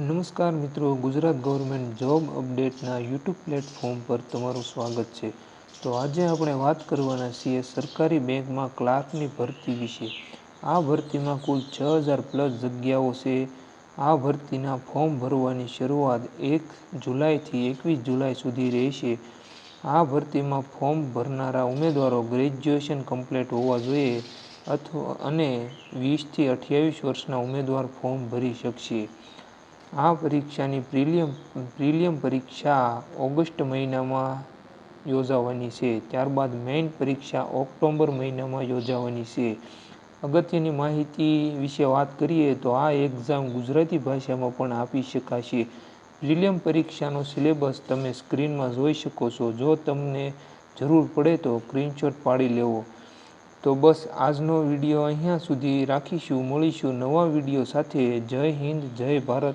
નમસ્કાર મિત્રો, Gujarat government job અપડેટના યુટ્યુબ પ્લેટફોર્મ પર તમારું સ્વાગત છે. તો આજે આપણે વાત કરવાના છીએ સરકારી બેંકમાં ક્લાર્કની ભરતી વિશે. આ ભરતીમાં કુલ છ હજાર પ્લસ જગ્યાઓ છે. આ ભરતીના ફોર્મ ભરવાની શરૂઆત એક જુલાઈથી એકવીસ જુલાઈ સુધી રહેશે. આ ભરતીમાં ફોર્મ ભરનારા ઉમેદવારો ગ્રેજ્યુએશન કમ્પ્લીટ હોવા જોઈએ અથવા અને વીસથી અઠ્યાવીસ વર્ષના ઉમેદવાર ફોર્મ ભરી શકશે. આ પરીક્ષાની પ્રિલિયમ પ્રિલિયમ પરીક્ષા ઓગસ્ટ મહિનામાં યોજાવાની છે. ત્યારબાદ મેઇન પરીક્ષા ઓક્ટોબર મહિનામાં યોજાવાની છે. અગત્યની માહિતી વિશે વાત કરીએ તો આ એક્ઝામ ગુજરાતી ભાષામાં પણ આપી શકાશે. પ્રિલિયમ પરીક્ષાનો સિલેબસ તમે સ્ક્રીનમાં જોઈ શકો છો. જો તમને જરૂર પડે તો સ્ક્રીનશોટ પાડી લેવો. તો બસ આજનો વીડિયો અહીંયા સુધી રાખીશું. મળીશું નવા વીડિયો સાથે. જય હિન્દ, જય ભારત.